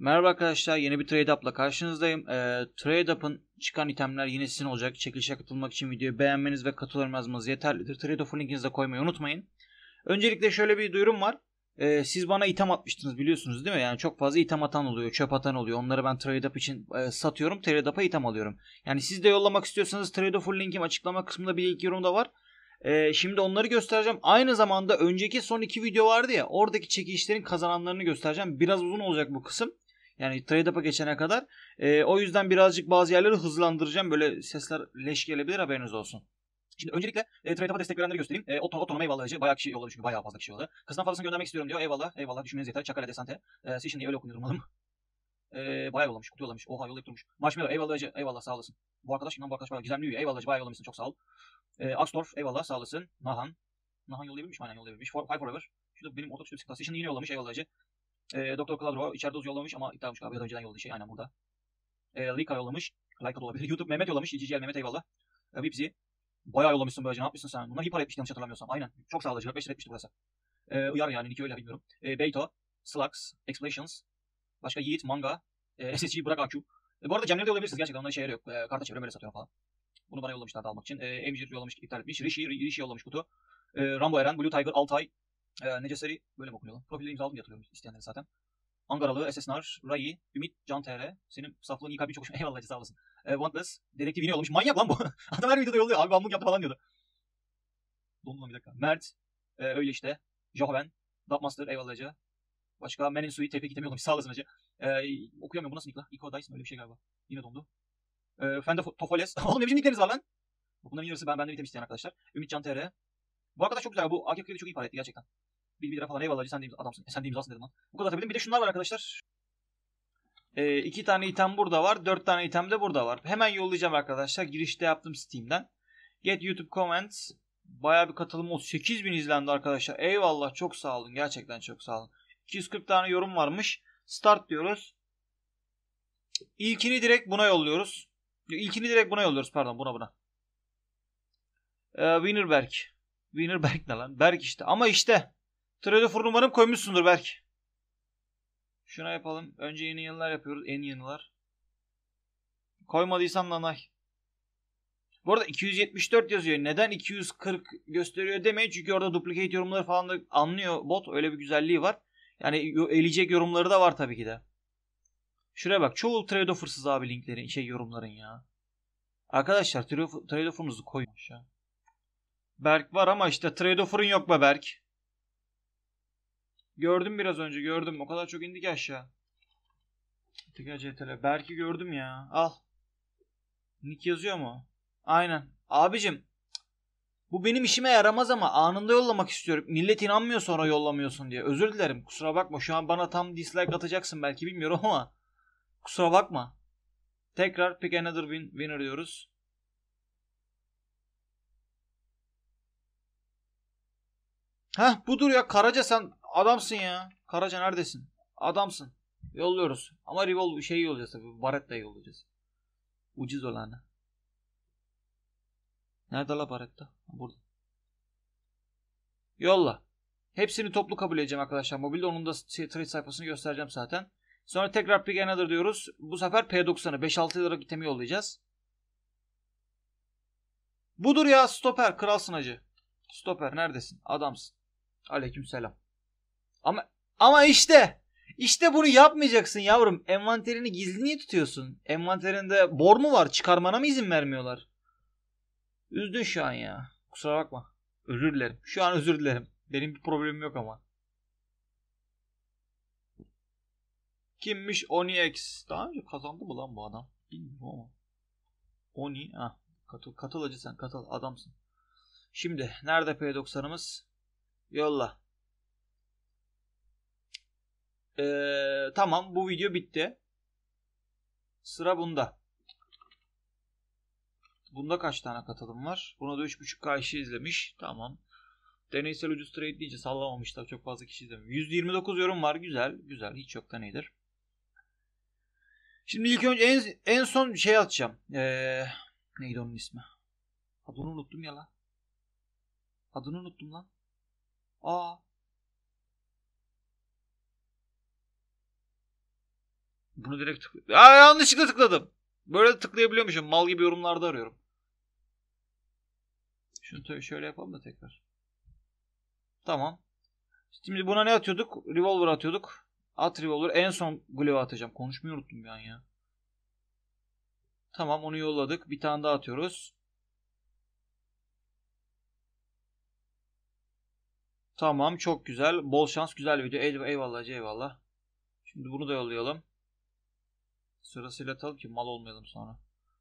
Merhaba arkadaşlar yeni bir Trade Up'la karşınızdayım. Ee, Trade Up'ın çıkan itemler yine sizin olacak. Çekilişe katılmak için videoyu beğenmeniz ve katılım yazmanız yeterlidir. Trade Up'ın linkinizi de koymayı unutmayın. Öncelikle şöyle bir duyurum var. Ee, siz bana item atmıştınız biliyorsunuz değil mi? Yani çok fazla item atan oluyor, çöp atan oluyor. Onları ben Trade Up için e, satıyorum. Trade Up'a item alıyorum. Yani siz de yollamak istiyorsanız Trade Up'ın linkim açıklama kısmında bir ilk yorumda var. Ee, şimdi onları göstereceğim. Aynı zamanda önceki son iki video vardı ya oradaki çekilişlerin kazananlarını göstereceğim. Biraz uzun olacak bu kısım. Yani trade up'a geçene kadar. Ee, o yüzden birazcık bazı yerleri hızlandıracağım. Böyle sesler leş gelebilir haberiniz olsun. Şimdi öncelikle e, trade up'a destek verenleri göstereyim. E, Otto, Otto'nun eyvallah hacı. Bayağı kişi yolladı çünkü bayağı fazla kişi yolladı. Kızdan fazlasını göndermek istiyorum diyor. Eyvallah eyvallah düşünmeniz yeter. Çakale Desante. E, Session diye öyle okunuyor umarım. E, bayağı yollamış. Kutu yollamış. Oha yollayıp durmuş. Marshmallow eyvallah hacı. Eyvallah sağ olasın. Bu arkadaş inan bu arkadaş bayağı gizemli üye. Eyvallah hacı bayağı yollamışsın. Çok sağ ol. E, Axtorf eyvallah sağ olasın. Nahan. Nahan yollayabilmiş mi? Aynen yollayabilmiş. For, Five Forever. Şurada benim orta tuşlu sıkıntı. Session yine yollamış. Eyvallah hacı. E, Doktor Kladro içeride uz yollamış ama iptal olmuş galiba önceden yolladığı şey aynen burada. E, Lika yollamış. Lika da olabilir. YouTube Mehmet yollamış. GGL Mehmet eyvallah. E, Vipsi. Bayağı yollamışsın böylece. Ne yapmışsın sen? Bunlar hipar etmişti yanlış hatırlamıyorsam. Aynen. Çok sağ ol. 5 lira etmişti burası. E, uyar yani. Nick öyle bilmiyorum. E, Beito. Slux. Explosions. Başka Yiğit. Manga. E, SSG. Bırak AQ. E, bu arada Cemleri de olabilirsiniz. Gerçekten onların şeyleri yok. E, karta çeviriyorum öyle satıyorum falan. Bunu bana yollamışlardı almak için. E, Emjir yollamış iptal etmiş. Rishi, Rishi yollamış kutu. E, Rambo Eren. Blue Tiger. Altay. E, Necessary. Böyle mi okunuyor? Profilde imzaladım diye hatırlıyorum isteyenleri zaten. Angaralı, SSNAR, Rai, Ümit, Can TR. Senin saflığın iyi kalbin çok hoşuma. Eyvallah sağ olasın. E, Wantless, Dedektif yine yollamış. Manyak lan bu. Adam her videoda yolluyor. Abi bamluk yaptı falan diyordu. Dondu lan bir dakika. Mert, e, öyle işte. Johoven, Dubmaster, eyvallah hacı. Başka Menin Sui, TP kitemi yollamış. Sağ olasın hacı. E, okuyamıyorum. Bu nasıl nick la? Eco Dice mi? Öyle bir şey galiba. Yine dondu. E, Fende Tofoles. Oğlum ne biçim nickleriniz var lan? Bunların yarısı ben, benden isteyen arkadaşlar. Ümit Can TR. Bu arkadaş çok güzel. Bu AKP'de çok iyi para etti gerçekten. Bir, bir lira falan eyvallah. Sen de adamsın. E, sen de imzasın dedim lan. Bu kadar atabildim. Bir de şunlar var arkadaşlar. E, iki tane item burada var. Dört tane item de burada var. Hemen yollayacağım arkadaşlar. Girişte yaptım Steam'den. Get YouTube Comments. Baya bir katılım oldu. 8000 izlendi arkadaşlar. Eyvallah çok sağ olun. Gerçekten çok sağ olun. 240 tane yorum varmış. Start diyoruz. İlkini direkt buna yolluyoruz. İlkini direkt buna yolluyoruz. Pardon buna buna. Ee, Winnerberg. Winnerberg ne lan? Berk işte. Ama işte. Trade umarım koymuşsundur Berk. Şuna yapalım. Önce yeni yıllar yapıyoruz. En yeniler. Koymadıysan nanay. Bu arada 274 yazıyor. Neden 240 gösteriyor demeyin. Çünkü orada duplicate yorumları falan da anlıyor bot. Öyle bir güzelliği var. Yani eleyecek yorumları da var tabii ki de. Şuraya bak. Çoğu trade offer'sız abi linklerin şey yorumların ya. Arkadaşlar trade offer'ınızı koyun aşağı. Berk var ama işte trade offer'ın yok be Berk. Gördüm biraz önce gördüm. O kadar çok indi ki aşağı. Tekrar CTL. Berk'i gördüm ya. Al. Nick yazıyor mu? Aynen. Abicim. Bu benim işime yaramaz ama anında yollamak istiyorum. Millet inanmıyor sonra yollamıyorsun diye. Özür dilerim. Kusura bakma. Şu an bana tam dislike atacaksın belki bilmiyorum ama. Kusura bakma. Tekrar pick another win, winner diyoruz. Heh budur ya Karaca sen adamsın ya. Karaca neredesin? Adamsın. Yolluyoruz. Ama Revolve şey yollayacağız tabii. Barretta'yı yollayacağız. Ucuz olanı. Nerede la Barretta? Burada. Yolla. Hepsini toplu kabul edeceğim arkadaşlar. Mobilde onun da trade sayfasını göstereceğim zaten. Sonra tekrar pick another diyoruz. Bu sefer P90'ı 5-6 lira itemi yollayacağız. Budur ya stoper. Kralsın acı. Stoper neredesin? Adamsın. Aleyküm selam. Ama ama işte işte bunu yapmayacaksın yavrum. Envanterini gizli niye tutuyorsun? Envanterinde bor mu var? Çıkarmana mı izin vermiyorlar? Üzdün şu an ya. Kusura bakma. Özür dilerim. Şu an özür dilerim. Benim bir problemim yok ama. Kimmiş Oni X? Daha önce kazandı mı lan bu adam? Bilmiyorum ama. Oni. Ah, katıl, katılacı sen. Katıl. Adamsın. Şimdi nerede P90'ımız? Yolla. Ee, tamam bu video bitti. Sıra bunda. Bunda kaç tane katılım var? Buna da 3.5K kişi izlemiş. Tamam. Deneysel ucuz trade deyince sallamamışlar. Çok fazla kişi izlemiş. 129 yorum var. Güzel. Güzel. Hiç yoktan iyidir. Şimdi ilk önce en, en son şey atacağım. Ee, neydi onun ismi? Adını unuttum ya lan. Adını unuttum lan. Aa. Bunu direkt tıkla... Aa, yanlışlıkla tıkladım. Böyle de tıklayabiliyormuşum. Mal gibi yorumlarda arıyorum. Şunu şöyle yapalım da tekrar. Tamam. Şimdi buna ne atıyorduk? Revolver atıyorduk. At revolver. En son glove atacağım. Konuşmayı unuttum bir an ya. Tamam onu yolladık. Bir tane daha atıyoruz. Tamam çok güzel. Bol şans güzel video. Eyvallah eyvallah. Şimdi bunu da yollayalım. Sırasıyla atalım ki mal olmayalım sonra.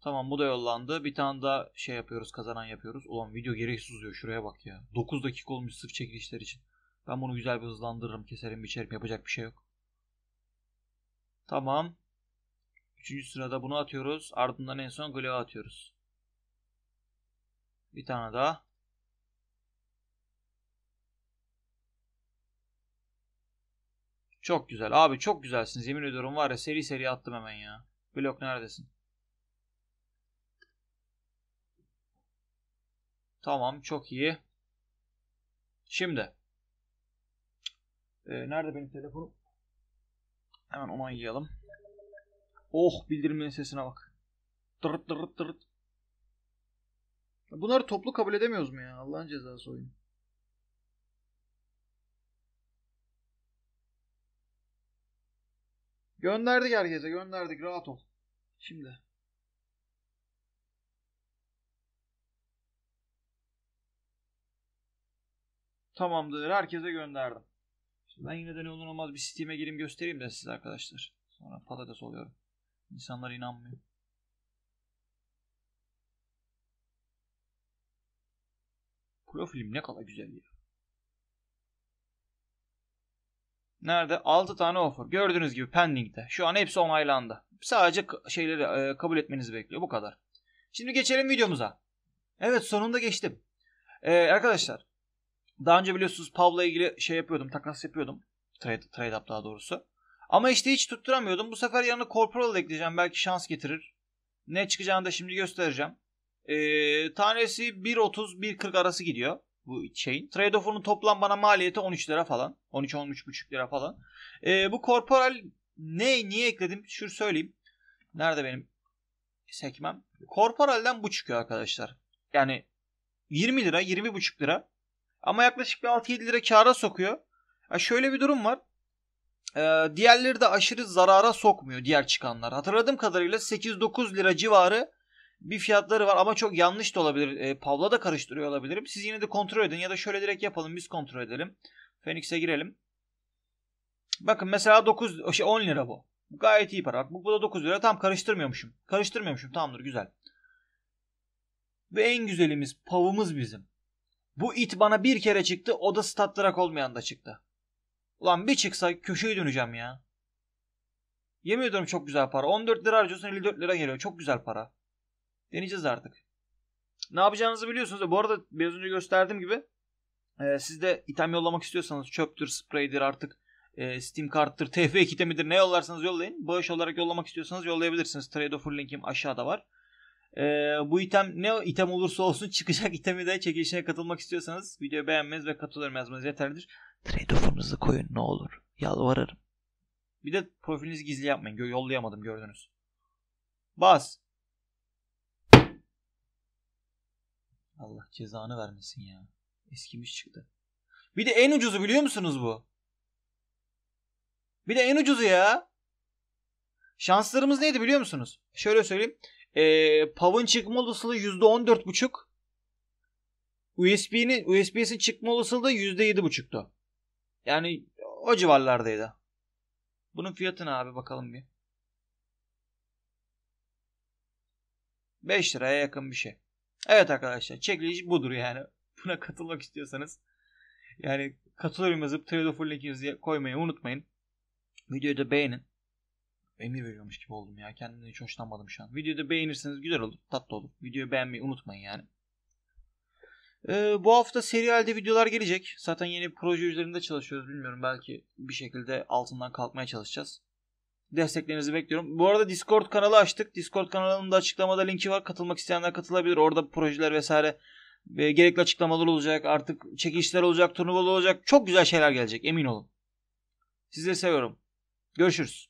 Tamam bu da yollandı. Bir tane daha şey yapıyoruz kazanan yapıyoruz. Ulan video gereksiz uzuyor şuraya bak ya. 9 dakika olmuş sırf çekilişler için. Ben bunu güzel bir hızlandırırım keserim biçerim yapacak bir şey yok. Tamam. Üçüncü sırada bunu atıyoruz. Ardından en son Gleo atıyoruz. Bir tane daha. Çok güzel. Abi çok güzelsiniz. Yemin ediyorum var ya seri seri attım hemen ya. Blok neredesin? Tamam çok iyi. Şimdi. Ee, nerede benim telefonum? Hemen onaylayalım. Oh bildirimlerin sesine bak. Dırıt dırıt dırıt. Bunları toplu kabul edemiyoruz mu ya? Allah'ın cezası oyun. Gönderdik herkese gönderdik rahat ol. Şimdi. Tamamdır herkese gönderdim. Şimdi ben yine de ne olur olmaz bir Steam'e gireyim göstereyim de size arkadaşlar. Sonra patates oluyorum. İnsanlar inanmıyor. Profilim ne kadar güzel ya. Nerede? 6 tane offer. Gördüğünüz gibi pending'de. Şu an hepsi onaylandı. Sadece şeyleri e, kabul etmenizi bekliyor. Bu kadar. Şimdi geçelim videomuza. Evet sonunda geçtim. Ee, arkadaşlar daha önce biliyorsunuz Pav'la ilgili şey yapıyordum. Takas yapıyordum. Trade, trade up daha doğrusu. Ama işte hiç tutturamıyordum. Bu sefer yanına Corporal ekleyeceğim. Belki şans getirir. Ne çıkacağını da şimdi göstereceğim. Ee, tanesi 1.30-1.40 arası gidiyor bu şeyin. Trade offer'ın toplam bana maliyeti 13 lira falan. 13-13,5 lira falan. Ee, bu Corporal ne niye ekledim? Şunu söyleyeyim. Nerede benim sekmem? Corporal'den bu çıkıyor arkadaşlar. Yani 20 lira, 20,5 lira. Ama yaklaşık bir 6-7 lira kâra sokuyor. Ya şöyle bir durum var. Ee, diğerleri de aşırı zarara sokmuyor diğer çıkanlar. Hatırladığım kadarıyla 8-9 lira civarı bir fiyatları var ama çok yanlış da olabilir. E, Pavla da karıştırıyor olabilirim. Siz yine de kontrol edin ya da şöyle direkt yapalım biz kontrol edelim. Phoenix'e girelim. Bakın mesela 9 şey 10 lira bu. Gayet iyi para. Bak bu da 9 lira. Tam karıştırmıyormuşum. Karıştırmıyormuşum. Tamamdır güzel. Ve en güzelimiz pavımız bizim. Bu it bana bir kere çıktı. O da statlarak olmayan da çıktı. Ulan bir çıksa köşeyi döneceğim ya. Yemin ediyorum çok güzel para. 14 lira harcıyorsun 54 lira geliyor. Çok güzel para. Deneyeceğiz artık. Ne yapacağınızı biliyorsunuz. Bu arada biraz önce gösterdiğim gibi e, siz de item yollamak istiyorsanız çöptür, spraydir artık e, Steam karttır, TF kitemidir ne yollarsanız yollayın. Bağış olarak yollamak istiyorsanız yollayabilirsiniz. Trade offer linkim aşağıda var. E, bu item ne item olursa olsun çıkacak itemi de çekilişine katılmak istiyorsanız videoyu beğenmeniz ve katılır yazmanız yeterlidir. Trade offer'ınızı koyun ne olur. Yalvarırım. Bir de profilinizi gizli yapmayın. Yollayamadım gördünüz. Bas. Allah cezanı vermesin ya. Eskimiş çıktı. Bir de en ucuzu biliyor musunuz bu? Bir de en ucuzu ya. Şanslarımız neydi biliyor musunuz? Şöyle söyleyeyim. Ee, PAV'ın çıkma olasılığı %14,5. USB'nin USB'sin çıkma olasılığı %7,5'tu. Yani o civarlardaydı. Bunun fiyatı ne abi bakalım bir. 5 liraya yakın bir şey. Evet arkadaşlar çekiliş budur yani. Buna katılmak istiyorsanız yani katılıyorum yazıp Trade of linkinizi koymayı unutmayın. Videoyu da beğenin. Emir veriyormuş gibi oldum ya. Kendimden hiç hoşlanmadım şu an. Videoyu da beğenirseniz güzel olur. Tatlı olur. Videoyu beğenmeyi unutmayın yani. Ee, bu hafta serialde videolar gelecek. Zaten yeni bir proje üzerinde çalışıyoruz. Bilmiyorum belki bir şekilde altından kalkmaya çalışacağız. Desteklerinizi bekliyorum. Bu arada Discord kanalı açtık. Discord kanalının da açıklamada linki var. Katılmak isteyenler katılabilir. Orada projeler vesaire ve gerekli açıklamalar olacak. Artık çekişler olacak, turnuvalar olacak. Çok güzel şeyler gelecek emin olun. Sizleri seviyorum. Görüşürüz.